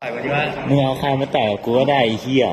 ไปวันนี้ว่ามึงเอาใครมาแต่กูก็ได้เฮีย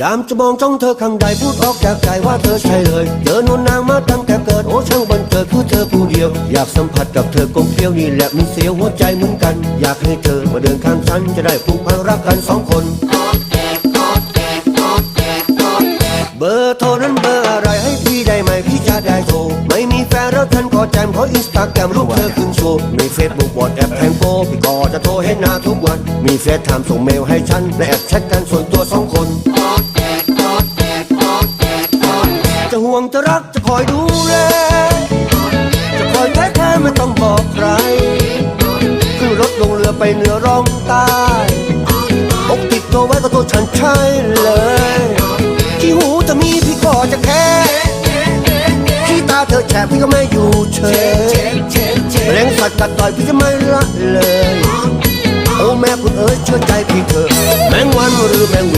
ยามจะมองจ้องเธอข้างใดพูดออกจากใจว่าเธอใช่เลยเจอนวนนางมาตั้งแต่เกิดโอ้ช่างบันเกิดคือเธอผู้เดียว อยากสัมผัสกับเธอกลมเกลียวนี่แหละมีเสียวหัวใจเหมือนกัน อยากให้เธอมาเดินข้างฉันจะได้ผูกพันรักกันสองคน เบอร์โทรนั้นเบอร์อะไรให้พี่ได้ไหมพี่จะได้โทรไม่มีแฟนแล้วท่านก็แจมขออินสตาแกรมรูปเธอขึ้นโชว์มีเฟซบุ๊กวอทแอปแทงโกพี่ก็จะโทรให้หน้าทุกวัน มีเฟซไทม์ส่งเมลให้ฉันและแอดแชทกันส่วนตัวสองคน ห่วงจะรักจะคอยดูแล จะคอยแท้แค่ไม่ต้องบอกใครคือรถลงเรือไปเหนือร่องใต้อกติดตัวไว้ก็ตัวฉันใช่เลยที่หูจะมีพี่ก็จะแค่ที่ตาเธอแฉะพี่ก็ไม่อยู่เฉยแรงสัตว์กัดต่อยพี่จะไม่ละเลย โอ้แม่คุณเอ๋ยเชื่อใจพี่เถอะแมงวันหรือแมงวี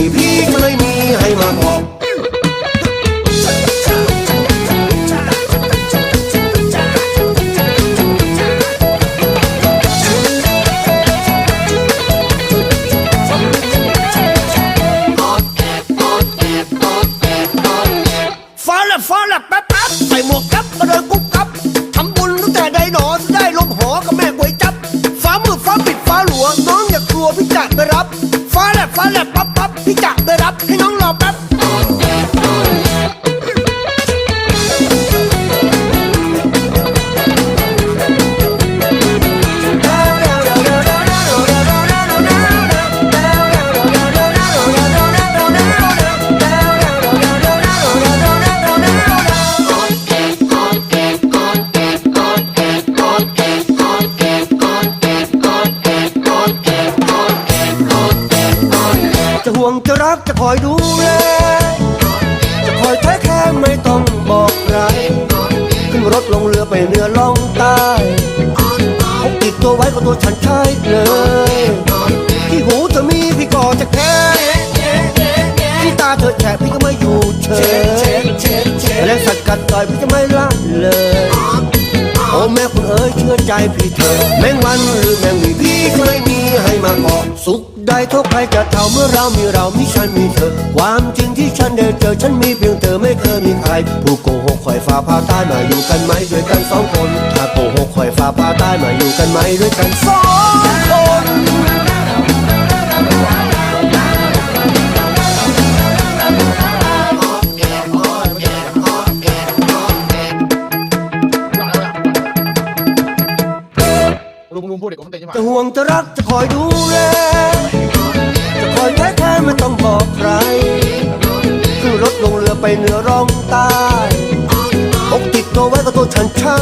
วงจะรักจะคอยดูแล จะคอยแท้แค่ไม่ต้องบอกใคร ขึ้นรถลงเรือไปเหนือล่องใต้พกติดตัวไว้ก็ตัวฉันใช่เลย ที่หูจะมีพี่ก็จะแค่ที่ตาเธอแฉะพี่ก็ไม่อยู่เฉยแรงสัตว์กัดต่อยพี่จะไม่ละเลยโอ้แม่คุณเอ๋ยเชื่อใจพี่เธอ แมงวันหรือแมงวีพี่ก็ไม่มีให้มาเกาะสุข ใจทุกข์ใครจะเท่าเมื่อเรามีเรามีฉันมีเธอ ความจริงที่ฉันได้เจอฉันมีเพียงเธอไม่เคยมีใคร ผู้โกหกคอยฟ้าพาตายมาอยู่กันไหมด้วยกันสองคน ถ้าโกหกคอยฟ้าพาตายมาอยู่กันไหมด้วยกันสอง ลุงลุงพูดเด็กผมเตะใช่ไหมจะห่วงจะรักจะคอยดูแลจะคอยแท้แท้ไม่ต้องบอกใครขึ้นรถลงเรือไปเหนือร่องใต้อกติดตัวไว้ก็ตัวฉันใช่